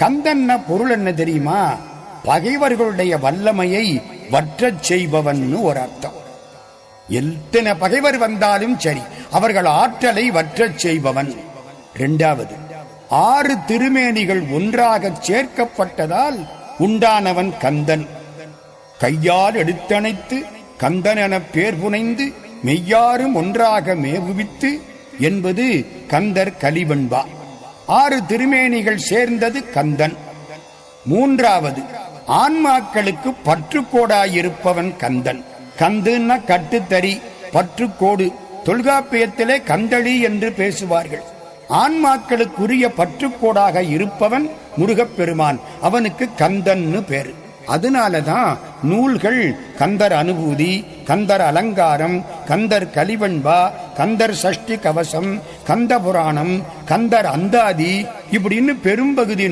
கந்தன்ன பொருள் என்ன தெரியுமா? பகைவர்களுடைய வல்லமையை வற்றச் செய்பவன்னு ஒரு அர்த்தம். எத்தனை பகைவர் வந்தாலும் சரி அவர்கள் ஆற்றலை வற்றச் செய்பவன். இரண்டாவது ஆறு திருமேனிகள் ஒன்றாக சேர்க்கப்பட்டதால் உண்டானவன் கந்தன். கையால் எடுத்தணைத்து கந்தன் என பேர் புனைந்து மெய்யாரும் ஒன்றாக மேவுவித்து என்பது கந்தர் கலிவெண்பா ஆறு திருமேனிகள் சேர்ந்தது கந்தன். மூன்றாவது ஆன்மாக்களுக்கு பற்றுக்கோடாயிருப்பவன் கந்தன். கந்துன்னா கட்டுத்தறி பற்றுக்கோடு தொல்காப்பியத்திலே கந்தளி என்று பேசுவார்கள். ஆன்மாக்களுக்குரிய பற்றுக்கோடாக இருப்பவன் முருகப்பெருமான் அவனுக்கு கந்தன்னு பேரு. அதனாலதான் நூல்கள் கந்தர் அனுபூதி கந்தர் அலங்காரம் கந்தர் கலிவண்பா கந்தர் சஷ்டி கவசம் கந்த புராணம் கந்தர் அந்தாதி இப்படின்னு பெரும்பகுதி